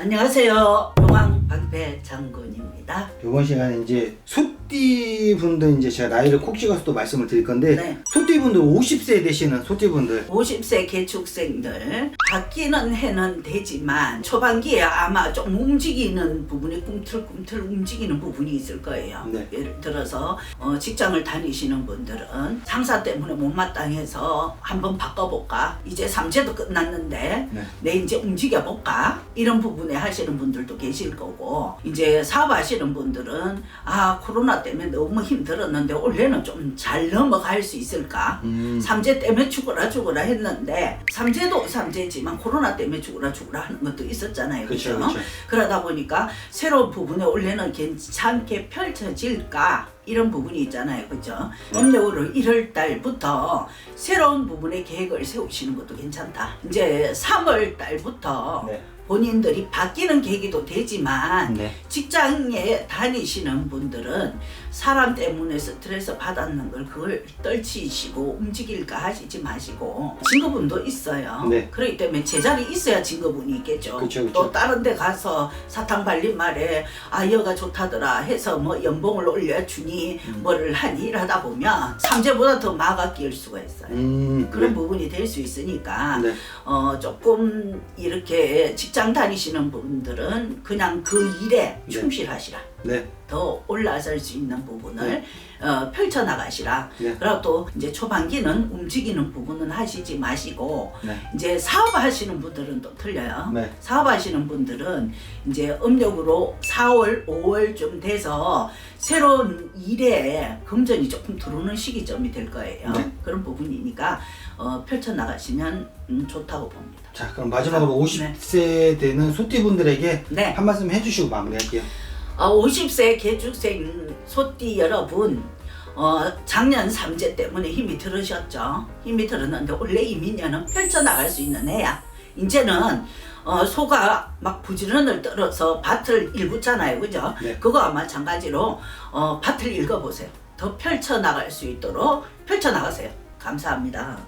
안녕하세요. 용왕 방배 장군입니다. 이번 시간에 이제 소띠 분들 이제 제가 나이를 콕 찍어서 또 말씀을 드릴 건데 네. 소띠 분들 50세 되시는 소띠 분들 50세 개축생들 바뀌는 해는 되지만 초반기에 아마 좀 움직이는 부분이 꿈틀꿈틀 움직이는 부분이 있을 거예요. 네. 예를 들어서 어, 직장을 다니시는 분들은 상사 때문에 못마땅해서 한번 바꿔볼까? 이제 삼재도 끝났는데 네. 내 이제 움직여볼까? 이런 부분에 하시는 분들도 계실 거고 이제 사업하시는 분들은 아 코로나 때문에 너무 힘들었는데 올해는 좀 잘 넘어갈 수 있을까? 음. 삼재 때문에 죽어라 죽어라 했는데 삼재도 삼재지만 코로나 때문에 죽어라 죽어라 하는 것도 있었잖아요. 그렇죠? 그렇죠 그러다 보니까 새로운 부분에 올해는 괜찮게 펼쳐질까 이런 부분이 있잖아요. 그죠? 네. 음력으로 1월 달부터 새로운 부분에 계획을 세우시는 것도 괜찮다. 이제 3월 달부터 네. 본인들이 바뀌는 계기도 되지만 네. 직장에 다니시는 분들은 사람 때문에 스트레스 받았는 걸 그걸 떨치시고 움직일까 하시지 마시고 진급운도 있어요. 네. 그렇기 때문에 제자리 있어야 진급운이 있겠죠. 그쵸, 그쵸. 또 다른 데 가서 사탕 발린 말에 아 여가 좋다더라 해서 뭐 연봉을 올려주니 음. 뭐를 하니 일하다 보면 삼재보다 더 마가 끼일 수가 있어요. 음. 그런 네. 부분이 될 수 있으니까 네. 어, 조금 이렇게 직장 다니시는 분들은 그냥 그 일에 네. 충실하시라. 네. 더 올라설 수 있는 부분을 네. 어, 펼쳐나가시라. 네. 그리고 또 이제 초반기는 움직이는 부분은 하시지 마시고 네. 이제 사업하시는 분들은 또 틀려요. 네. 사업하시는 분들은 이제 음력으로 4월, 5월쯤 돼서 새로운 일에 금전이 조금 들어오는 시기점이 될 거예요. 네. 그런 부분이니까 어, 펼쳐나가시면 음, 좋다고 봅니다. 자 그럼 마지막으로 네. 50세 되는 소띠 분들에게 네. 한 말씀 해주시고 마무리할게요 어, 50세 개축생 소띠 여러분, 어, 작년 삼재 때문에 힘이 들으셨죠? 힘이 들었는데 원래 이민년은 펼쳐나갈 수 있는 해야. 이제는 어, 소가 막 부지런을 떨어서 밭을 일구잖아요. 그죠? 네. 그거와 마찬가지로 어, 밭을 읽어보세요. 더 펼쳐나갈 수 있도록 펼쳐나가세요. 감사합니다.